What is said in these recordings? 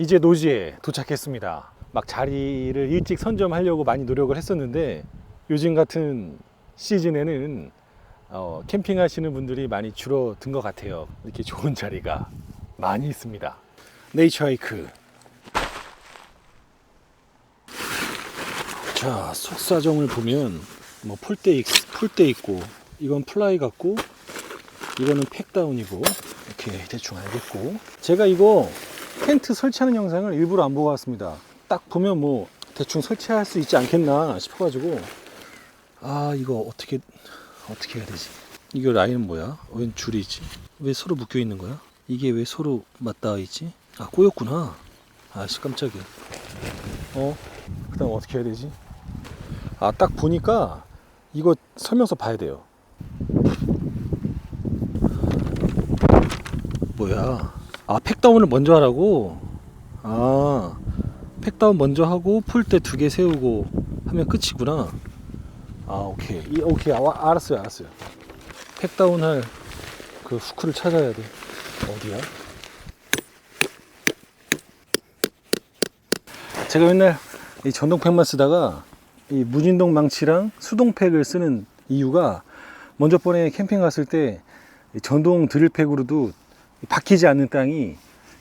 이제 노지에 도착했습니다. 막 자리를 일찍 선점하려고 많이 노력을 했었는데 요즘 같은 시즌에는 어, 캠핑하시는 분들이 많이 줄어든 것 같아요. 이렇게 좋은 자리가 많이 있습니다. 네이처 하이크. 자, 속사정을 보면 뭐 폴대 있, 폴대 있고 이건 플라이 같고 이거는 팩다운이고 이렇게 대충 알겠고 제가 이거 텐트 설치하는 영상을 일부러 안 보고 왔습니다. 딱 보면 뭐 대충 설치할 수 있지 않겠나 싶어가지고 아 이거 어떻게 어떻게 해야 되지? 이거 라인은 뭐야? 웬 줄이 있지? 왜 서로 묶여 있는 거야? 이게 왜 서로 맞닿아 있지? 아 꼬였구나. 아씨 깜짝이야. 어? 그다음 어떻게 해야 되지? 아 딱 보니까 이거 설명서 봐야 돼요. 뭐야? 아 팩다운을 먼저 하라고? 아 팩다운 먼저 하고 풀대 두개 세우고 하면 끝이구나. 아 오케이 이, 오케이 아, 알았어요 알았어요. 팩다운 할 그 후크를 찾아야 돼. 어디야? 제가 맨날 이 전동팩만 쓰다가 이 무진동 망치랑 수동팩을 쓰는 이유가 먼저 번에 캠핑 갔을 때이 전동 드릴팩으로도 박히지 않는 땅이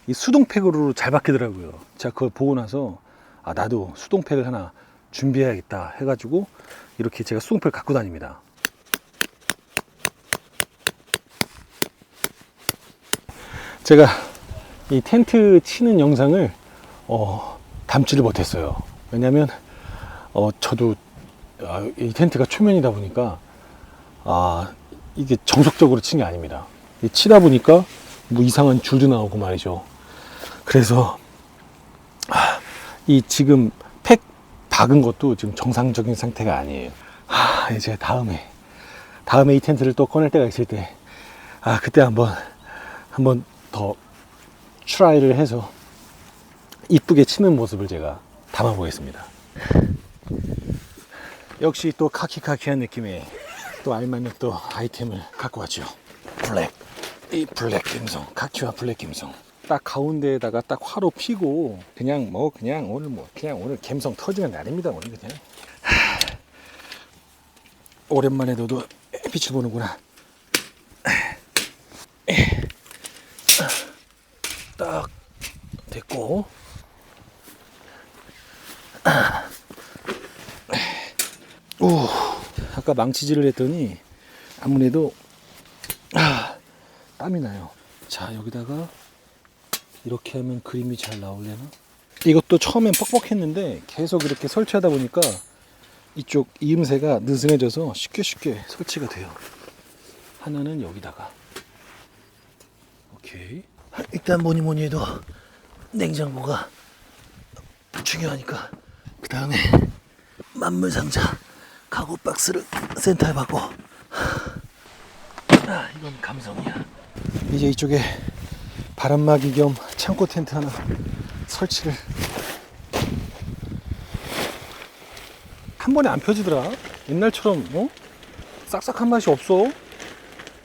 이 수동팩으로 잘 박히더라고요. 제가 그걸 보고 나서 아 나도 수동팩을 하나 준비해야겠다 해가지고 이렇게 제가 수동팩을 갖고 다닙니다. 제가 이 텐트 치는 영상을 어, 담지를 못했어요. 왜냐면 어, 저도 아, 이 텐트가 초면이다 보니까 아 이게 정석적으로 친 게 아닙니다. 이 치다 보니까 뭐 이상한 줄도 나오고 말이죠. 그래서 아, 이 지금 팩 박은 것도 지금 정상적인 상태가 아니에요. 아, 이제 다음에 다음에 이 텐트를 또 꺼낼 때가 있을 때, 아 그때 한번 한번 더 트라이를 해서 이쁘게 치는 모습을 제가 담아 보겠습니다. 역시 또 카키카키한 느낌의 또 알맞는 또 아이템을 갖고 왔죠. 블랙. 이 블랙 김성. 카키와 블랙 김성. 딱 가운데에다가 딱 화로 피고 그냥 뭐 그냥 오늘 뭐 그냥 오늘 감성 터지는 날입니다 오늘 그냥. 하, 오랜만에 너도 빛을 보는구나. 딱 됐고. 오 아까 망치질을 했더니 아무래도 아, 땀이 나요. 자 여기다가 이렇게 하면 그림이 잘 나오려나? 이것도 처음엔 뻑뻑했는데 계속 이렇게 설치하다 보니까 이쪽 이음새가 느슨해져서 쉽게 쉽게 설치가 돼요. 하나는 여기다가. 오케이. 일단 뭐니 뭐니 해도 냉장고가 중요하니까 그 다음에 만물 상자 가구 박스를 센터에 받고. 아, 이건 감성이야 이제 이쪽에 바람막이 겸 창고 텐트 하나 설치를 한 번에 안 펴지더라. 옛날처럼 어? 싹싹한 맛이 없어.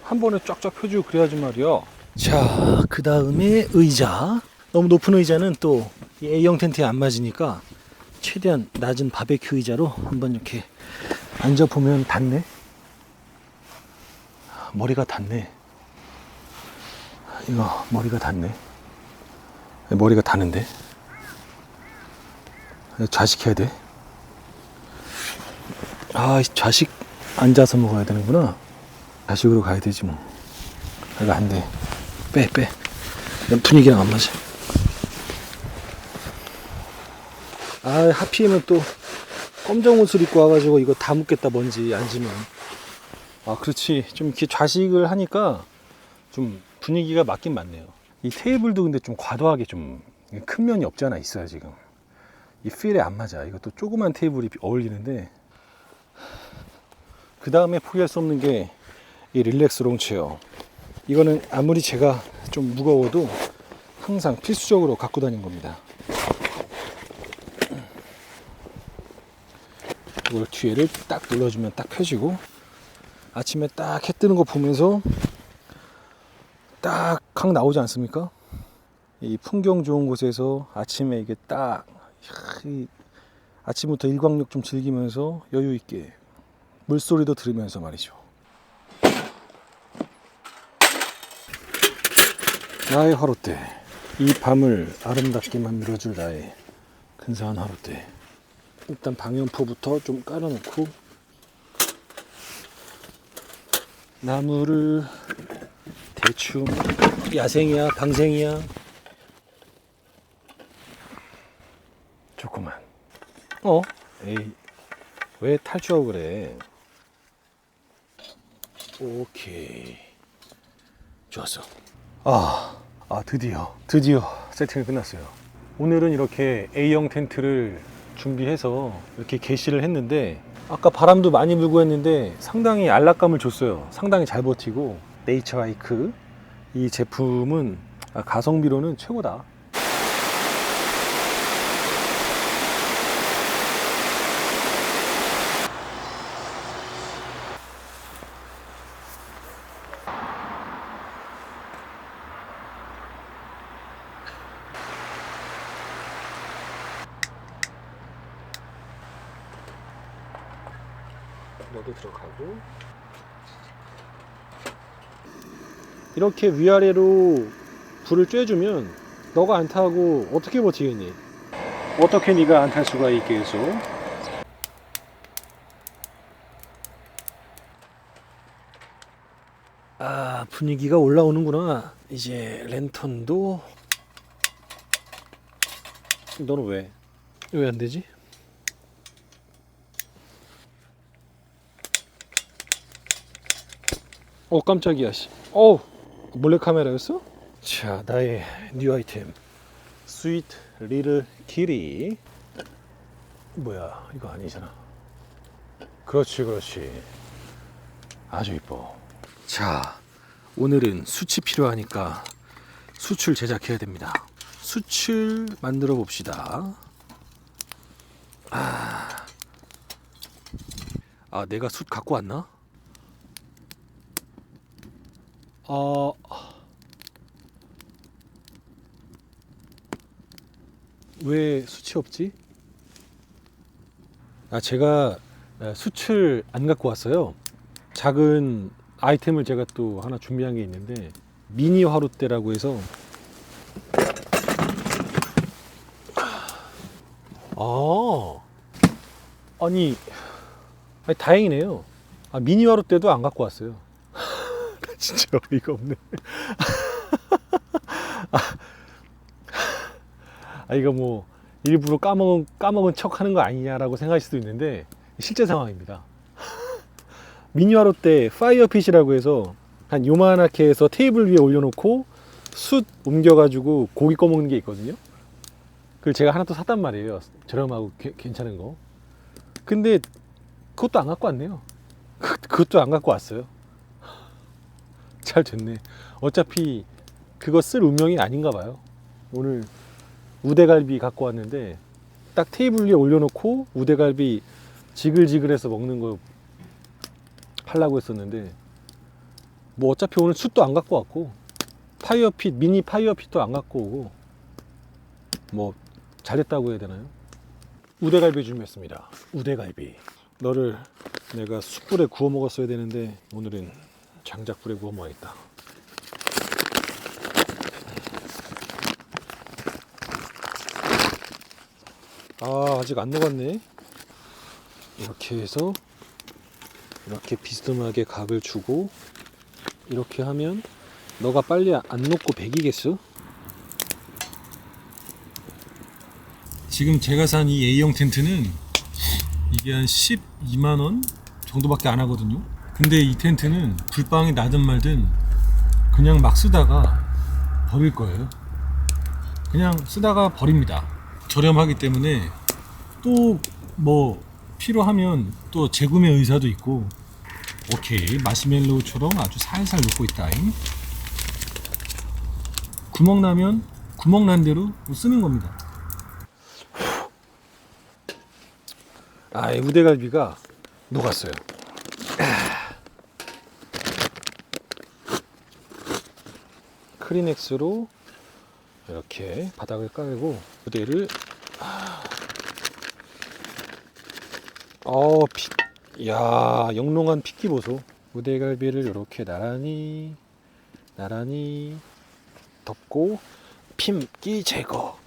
한 번에 쫙쫙 펴지고 그래야지 말이야. 자 그 다음에 의자. 너무 높은 의자는 또이 A형 텐트에 안 맞으니까 최대한 낮은 바베큐 의자로 한번 이렇게 앉아보면 닿네. 머리가 닿네 이거 머리가 닿네 머리가 닿는데 좌식해야 돼. 아, 이 좌식 앉아서 먹어야 되는구나. 좌식으로 가야 되지 뭐. 이거 안 돼. 빼, 빼. 이건 분위기랑 안 맞아. 아, 하필이면 또 검정 옷을 입고 와가지고 이거 다 묻겠다 먼지 앉으면. 아, 그렇지. 좀 이렇게 좌식을 하니까 좀 분위기가 맞긴 맞네요. 이 테이블도 근데 좀 과도하게 좀 큰 면이 없지 않아 있어요, 지금. 이 필에 안 맞아. 이것도 조그만 테이블이 어울리는데 그 다음에 포기할 수 없는 게 이 릴렉스 롱 체어. 이거는 아무리 제가 좀 무거워도 항상 필수적으로 갖고 다닌 겁니다. 이걸 뒤에를 딱 눌러주면 딱 펴지고 아침에 딱 해 뜨는 거 보면서 딱 각 나오지 않습니까? 이 풍경 좋은 곳에서 아침에 이게 딱 아침부터 일광욕 좀 즐기면서 여유 있게 물소리도 들으면서 말이죠. 나의 하루 때, 이 밤을 아름답게 만들어줄 나의 근사한 하루 때. 일단 방연포부터 좀 깔아놓고 나무를 대충 야생이야 방생이야? 좋구만. 어? 에이 왜 탈주하고 그래? 오케이. 좋았어. 아, 아 드디어 드디어 세팅이 끝났어요. 오늘은 이렇게 A형 텐트를 준비해서 이렇게 게시를 했는데 아까 바람도 많이 불고 했는데 상당히 안락감을 줬어요. 상당히 잘 버티고 네이처 하이크. 이 제품은 아, 가성비로는 최고다. 너도 들어가고 이렇게 위아래로 불을 쬐주면 너가 안 타고 어떻게 버티겠니? 어떻게 네가 안 탈 수가 있겠어? 아 분위기가 올라오는구나 이제 랜턴도 너는 왜? 왜 안 되지? 어 깜짝이야 씨. 어 몰래 카메라였어? 자 나의 뉴 아이템. 스위트 리를 키리 뭐야 이거 아니잖아. 그렇지 그렇지. 아주 이뻐. 자 오늘은 수치 필요하니까 수출 제작해야 됩니다. 수출 만들어 봅시다. 아, 아 내가 숯 갖고 왔나? 어, 왜 수치 없지? 아, 제가 에, 수출 안 갖고 왔어요. 작은 아이템을 제가 또 하나 준비한 게 있는데, 미니 화롯대라고 해서, 아, 아니, 아니 다행이네요. 아, 미니 화롯대도 안 갖고 왔어요. 진짜 어이가 없네. 아, 이거 뭐 일부러 까먹은 까먹은 척 하는 거 아니냐라고 생각할 수도 있는데 실제 상황입니다. 미니화로 때 파이어핏이라고 해서 한 요만하게 해서 테이블 위에 올려놓고 숯 옮겨가지고 고기 꺼먹는 게 있거든요. 그걸 제가 하나 또 샀단 말이에요. 저렴하고 게- 괜찮은 거. 근데 그것도 안 갖고 왔네요. 그- 그것도 안 갖고 왔어요. 잘 됐네. 어차피 그거 쓸 운명이 아닌가 봐요. 오늘 우대갈비 갖고 왔는데 딱 테이블 위에 올려놓고 우대갈비 지글지글해서 먹는 거 하려고 했었는데 뭐 어차피 오늘 숯도 안 갖고 왔고 파이어핏 미니 파이어핏도 안 갖고 오고 뭐 잘했다고 해야 되나요? 우대갈비 준비했습니다. 우대갈비. 너를 내가 숯불에 구워 먹었어야 되는데 오늘은 장작 불에 구워 먹어야겠다. 아 아직 안 녹았네. 이렇게 해서 이렇게 비스듬하게 각을 주고 이렇게 하면 너가 빨리 안 녹고 배기겠어? 지금 제가 산 이 A형 텐트는 이게 한 12만 원 정도밖에 안 하거든요. 근데 이 텐트는 불방이 나든 말든 그냥 막 쓰다가 버릴 거예요. 그냥 쓰다가 버립니다. 저렴하기 때문에 또 뭐 필요하면 또 재구매 의사도 있고 오케이 마시멜로우처럼 아주 살살 녹고 있다잉. 구멍 나면 구멍 난 대로 뭐 쓰는 겁니다. 아, 이 우대갈비가 녹았어요. 크리넥스로 이렇게 바닥을 깔고 무대를 어, 피, 야, 영롱한 핏기 보소. 무대갈비를 이렇게 나란히, 나란히 덮고 핀기 제거.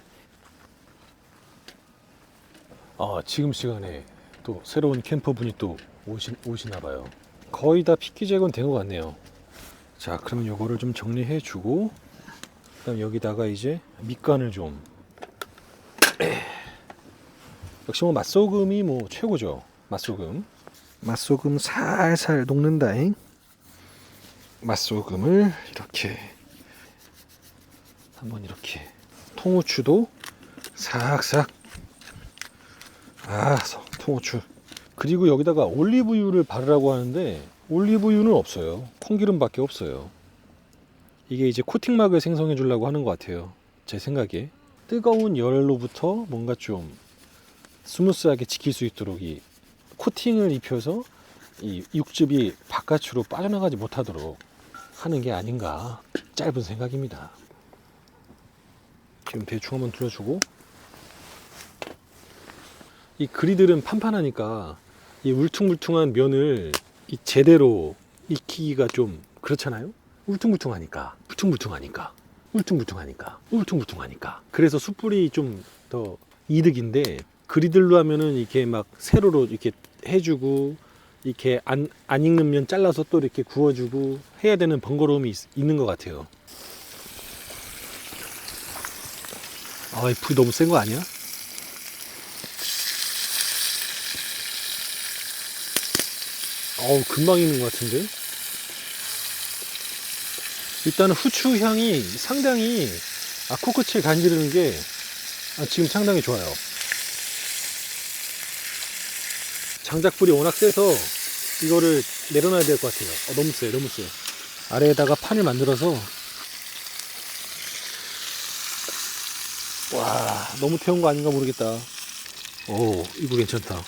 아, 지금 시간에 또 새로운 캠퍼분이 또 오시, 오시나 봐요. 거의 다 핏기 제거는 된 것 같네요. 자, 그러면 요거를 좀 정리해 주고, 그 다음 여기다가 이제 밑간을 좀. 역시 뭐 맛소금이 뭐 최고죠. 맛소금. 맛소금 살살 녹는다잉. 맛소금을 이렇게 한번 이렇게 통후추도 싹싹 아 서- 통후추 그리고 여기다가 올리브유를 바르라고 하는데 올리브유는 없어요. 콩기름밖에 없어요. 이게 이제 코팅막을 생성해 주려고 하는 것 같아요. 제 생각에. 뜨거운 열로부터 뭔가 좀 스무스하게 지킬 수 있도록 이 코팅을 입혀서 이 육즙이 바깥으로 빠져나가지 못하도록 하는 게 아닌가. 짧은 생각입니다. 지금 대충 한번 둘러주고. 이 그리들은 판판하니까 이 울퉁불퉁한 면을 이 제대로 익히기가 좀 그렇잖아요. 울퉁불퉁하니까 울퉁불퉁하니까 울퉁불퉁하니까 울퉁불퉁하니까 그래서 숯불이 좀 더 이득인데 그리들로 하면은 이렇게 막 세로로 이렇게 해주고 이렇게 안, 안 익는 면 잘라서 또 이렇게 구워주고 해야 되는 번거로움이 있, 있는 것 같아요. 아, 이 불이 너무 센 거 아니야? 어우, 금방 익는 것 같은데? 일단은 후추 향이 상당히 아, 코끝을 간지르는 게 아, 지금 상당히 좋아요. 장작불이 워낙 세서 이거를 내려놔야 될 것 같아요. 어, 너무 세, 너무 세. 아래에다가 판을 만들어서 와, 너무 태운 거 아닌가 모르겠다. 오, 이거 괜찮다.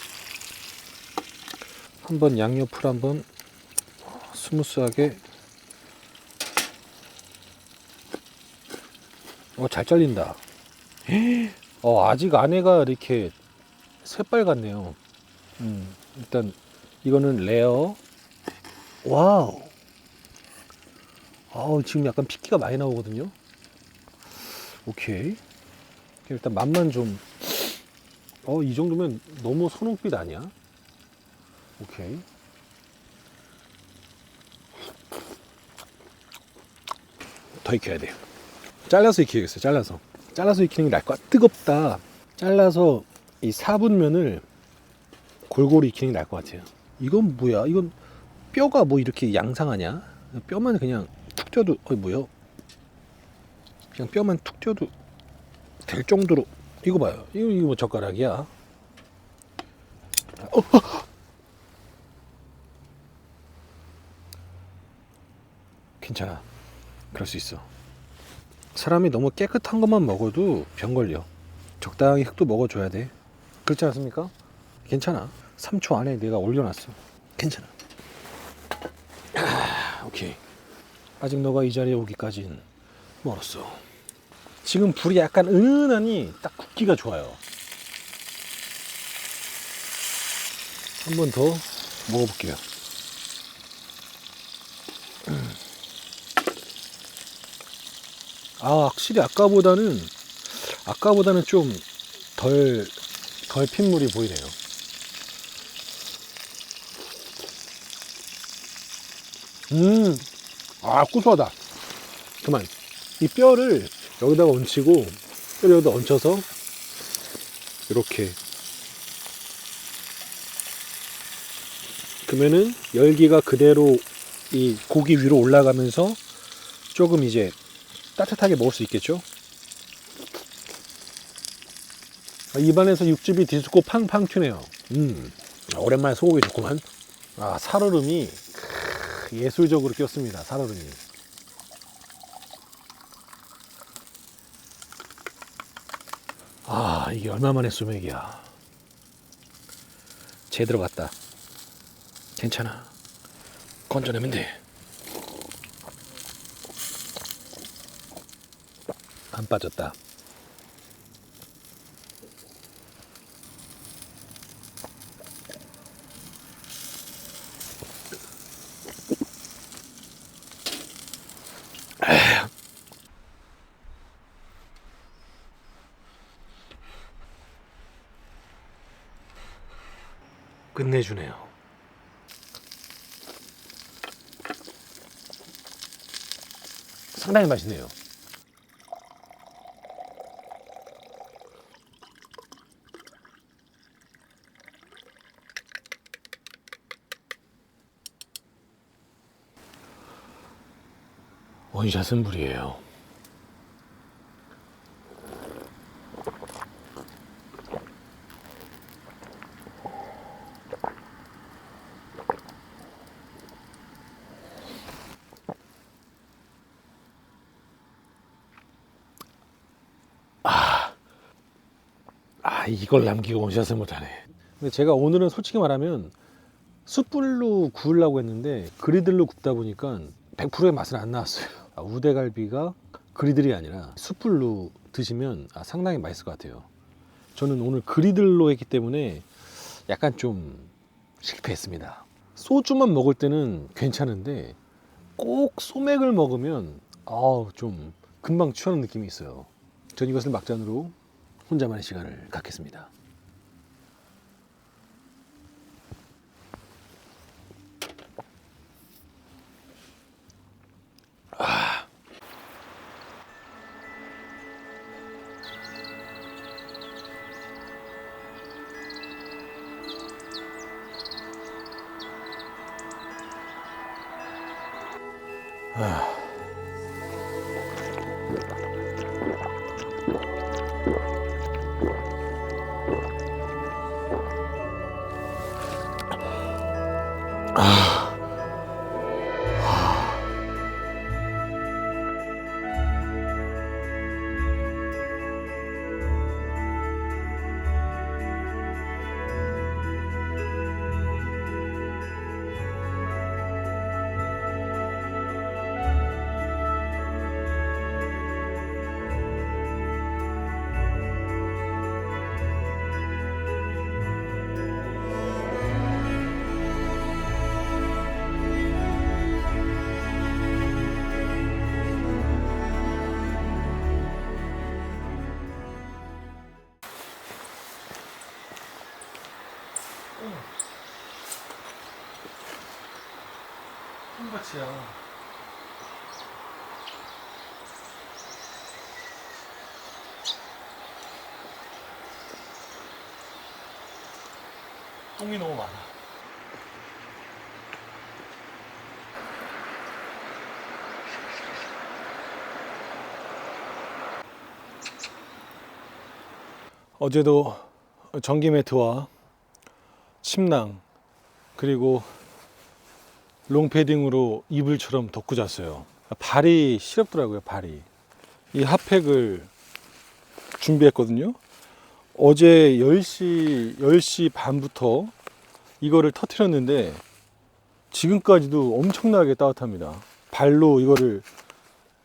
한번 양옆을 한번 스무스하게 어, 잘 잘린다. 어, 아직 안에가 이렇게 새빨갛네요. 음, 일단 이거는 레어. 와우. 아우, 지금 약간 핏기가 많이 나오거든요. 오케이. 일단 맛만 좀. 어, 이 정도면 너무 선홍빛 아니야? 오케이. 더 익혀야 돼요. 잘라서 익혀야겠어요. 잘라서. 잘라서 익히는 게 나을 것 같아. 뜨겁다. 잘라서 이 4분면을 골고루 익히는 게 나을 것 같아요. 이건 뭐야? 이건 뼈가 뭐 이렇게 양상하냐? 뼈만 그냥 툭 쪄도 어이 뭐야? 그냥 뼈만 툭 쪄도 될 정도로 이거 봐요. 이거 이거 뭐 젓가락이야? 어, 어. 괜찮아. 그럴 수 있어. 사람이 너무 깨끗한 것만 먹어도 병 걸려. 적당히 흙도 먹어줘야 돼. 그렇지 않습니까? 괜찮아. 3초 안에 내가 올려놨어. 괜찮아. 아, 오케이. 아직 너가 이 자리에 오기까진 멀었어. 지금 불이 약간 은은하니 딱 굽기가 좋아요. 한 번 더 먹어볼게요. 아, 확실히 아까보다는, 아까보다는 좀 덜, 덜 핏물이 보이네요. 음, 아, 고소하다. 그만. 이 뼈를 여기다가 얹히고, 뼈를 여기다 얹혀서, 이렇게. 그러면은 열기가 그대로 이 고기 위로 올라가면서 조금 이제 따뜻하게 먹을 수 있겠죠? 아, 입안에서 육즙이 디스코 팡팡 튀네요. 음, 아, 오랜만에 소고기 좋구만. 아, 살얼음이 크, 예술적으로 꼈습니다. 살얼음이. 아, 이게 얼마만의 소맥이야. 제대로 갔다. 괜찮아. 건져내면 돼. 안 빠졌다. 끝내주네요. 상당히 맛있네요. 원샷은 물이에요. 아 이걸 남기고 원샷을 못하네. 근데 제가 오늘은 솔직히 말하면 숯불로 구우려고 했는데 그리들로 굽다 보니까 100%의 맛은 안 나왔어요. 아, 우대갈비가 그리들이 아니라 숯불로 드시면 아, 상당히 맛있을 것 같아요. 저는 오늘 그리들로 했기 때문에 약간 좀 실패했습니다. 소주만 먹을 때는 괜찮은데 꼭 소맥을 먹으면 아우 좀 금방 취하는 느낌이 있어요. 전 이것을 막잔으로 혼자만의 시간을 갖겠습니다. 콩밭이야. 똥이 너무 많아. 어제도 전기 매트와 침낭 그리고 롱패딩으로 이불처럼 덮고 잤어요. 발이 시렵더라고요, 발이. 이 핫팩을 준비했거든요. 어제 10시, 10시 반부터 이거를 터트렸는데 지금까지도 엄청나게 따뜻합니다. 발로 이거를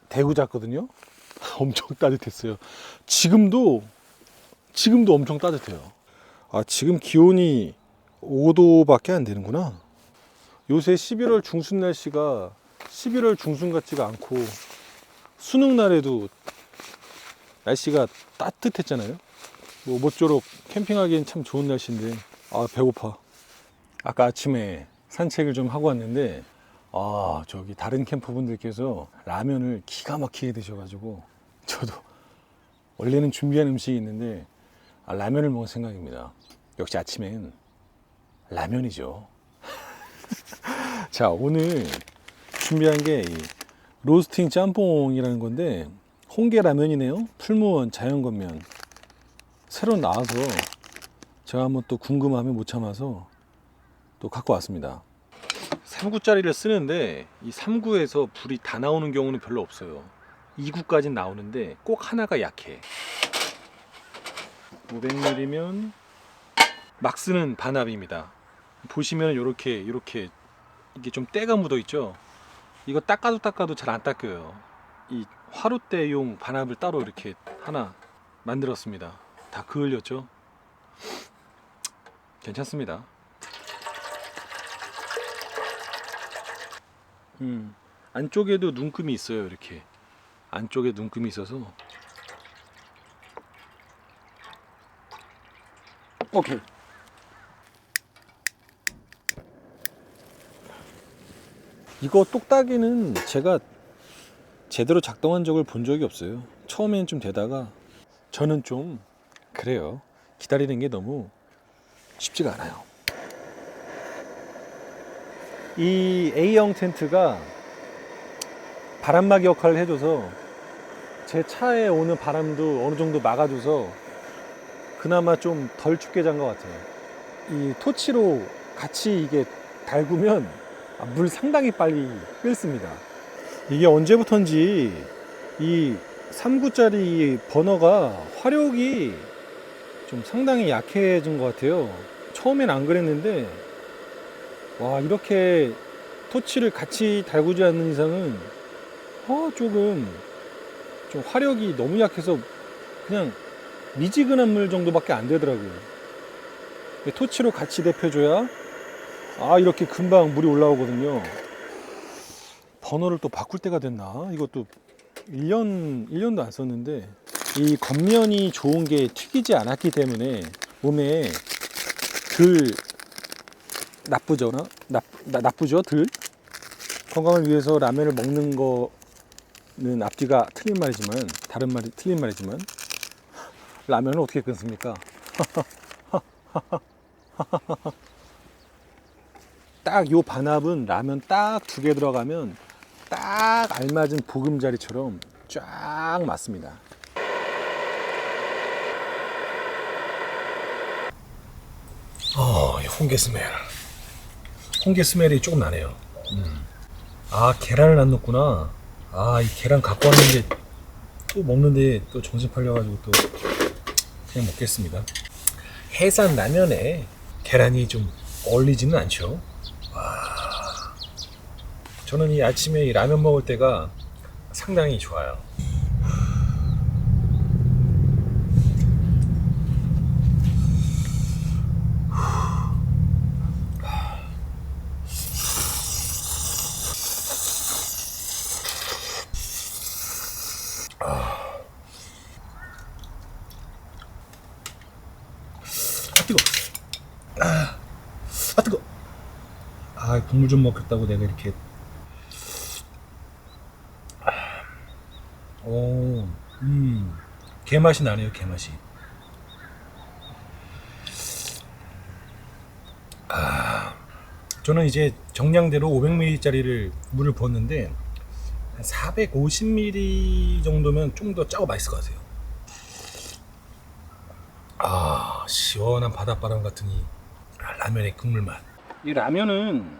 대고 잤거든요. 엄청 따뜻했어요. 지금도, 지금도 엄청 따뜻해요. 아, 지금 기온이 5도밖에 안 되는구나. 요새 11월 중순 날씨가 11월 중순 같지가 않고 수능 날에도 날씨가 따뜻했잖아요. 뭐 모쪼록 캠핑하기엔 참 좋은 날씨인데 아 배고파. 아까 아침에 산책을 좀 하고 왔는데 아 저기 다른 캠퍼분들께서 라면을 기가 막히게 드셔가지고 저도 원래는 준비한 음식이 있는데 아, 라면을 먹을 생각입니다. 역시 아침엔 라면이죠. 자 오늘 준비한 게이 로스팅 짬뽕이라는 건데 홍게 라면이네요. 풀무원 자연건면. 새로 나와서 제가 한번 또 궁금함에 못 참아서 또 갖고 왔습니다. 3구짜리를 쓰는데 이 3구에서 불이 다 나오는 경우는 별로 없어요. 2구까지는 나오는데 꼭 하나가 약해. 500ml면 막 쓰는 반합입니다 보시면 이렇게 이렇게 이게 좀 때가 묻어 있죠. 이거 닦아도 닦아도 잘 안 닦여요. 이 화롯대용 반합을 따로 이렇게 하나 만들었습니다. 다 그을렸죠? 괜찮습니다. 음, 안쪽에도 눈금이 있어요. 이렇게 안쪽에 눈금이 있어서 오케이. 이거 똑딱이는 제가 제대로 작동한 적을 본 적이 없어요. 처음에는 좀 되다가 저는 좀 그래요. 기다리는 게 너무 쉽지가 않아요. 이 A형 텐트가 바람막이 역할을 해줘서 제 차에 오는 바람도 어느 정도 막아줘서 그나마 좀 덜 춥게 잔 것 같아요. 이 토치로 같이 이게 달구면 아, 물 상당히 빨리 끓습니다. 이게 언제부턴지 이 3구짜리 버너가 화력이 좀 상당히 약해진 것 같아요. 처음엔 안 그랬는데 와 이렇게 토치를 같이 달구지 않는 이상은 어 조금 좀 화력이 너무 약해서 그냥 미지근한 물 정도밖에 안 되더라고요. 토치로 같이 데펴줘야 아 이렇게 금방 물이 올라오거든요. 번호를 또 바꿀 때가 됐나? 이것도 1년 1년도 안 썼는데 이 겉면이 좋은 게 튀기지 않았기 때문에 몸에 덜 나쁘죠, 나, 나, 나쁘죠, 덜 건강을 위해서 라면을 먹는 거는 앞뒤가 틀린 말이지만 다른 말이 틀린 말이지만 라면을 어떻게 끊습니까? 딱 요 반합은 라면 딱 두 개 들어가면 딱 알맞은 보금자리처럼 쫙 맞습니다. 어, 이 홍게 스멜. 홍게 스멜이 조금 나네요. 음. 아, 계란을 안 넣었구나. 아, 이 계란 갖고 왔는데 또 먹는데 또 정신 팔려가지고 또 그냥 먹겠습니다. 해산 라면에 계란이 좀 어울리지는 않죠. 와. 저는 이 아침에 이 라면 먹을 때가 상당히 좋아요. 아 뜨거. 아, 아 뜨거. 아 국물 좀 먹겠다고 내가 이렇게. 오, 음, 게 맛이 나네요, 게 맛이. 아, 저는 이제 정량대로 500ml짜리를 물을 부었는데 한 450ml 정도면 좀 더 짜고 맛있을 것 같아요. 아 시원한 바닷바람 이 라면의 국물 맛. 이 라면은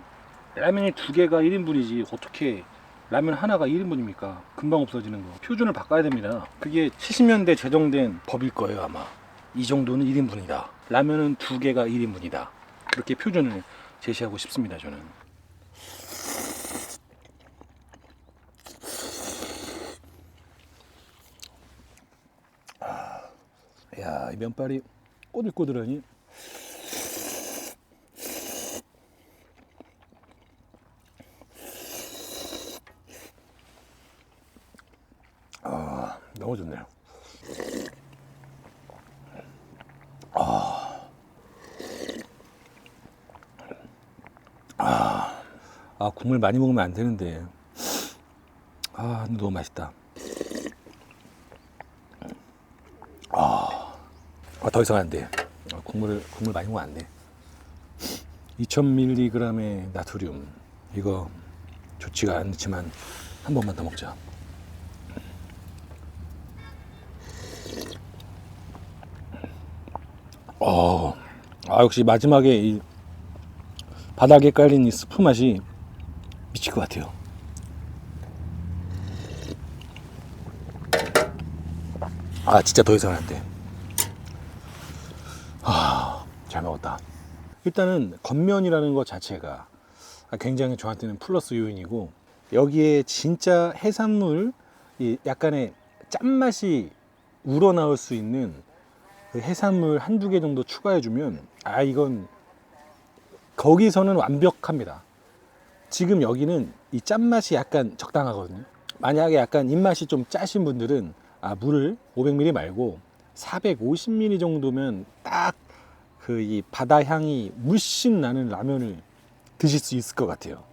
라면이 두 개가 1인분이지 어떻게 라면 하나가 1인분입니까? 금방 없어지는 거. 표준을 바꿔야 됩니다. 그게 70년대 제정된 법일 거예요 아마. 이 정도는 1인분이다. 라면은 두 개가 1인분이다. 그렇게 표준을 제시하고 싶습니다 저는. 야, 이 면발이 꼬들꼬들하니. 너무 좋네요. 아, 아, 국물 많이 먹으면 안 되는데. 아, 너무 맛있다. 아, 더 이상 안 돼. 아, 국물을 국물 많이 먹으면 안 돼. 2,000mg의 나트륨 이거 좋지가 않지만 한 번만 더 먹자. 어, 아 역시 마지막에 이 바닥에 깔린 이 스프 맛이 미칠 것 같아요. 아 진짜 더 이상 안 돼. 아, 잘 먹었다. 일단은 겉면이라는 것 자체가 굉장히 저한테는 플러스 요인이고 여기에 진짜 해산물 이 약간의 짠맛이 우러나올 수 있는 그 해산물 한두 개 정도 추가해주면 아 이건 거기서는 완벽합니다. 지금 여기는 이 짠맛이 약간 적당하거든요. 만약에 약간 입맛이 좀 짜신 분들은 아 물을 500ml 말고 450ml 정도면 딱 그 이 바다 향이 물씬 나는 라면을 드실 수 있을 것 같아요.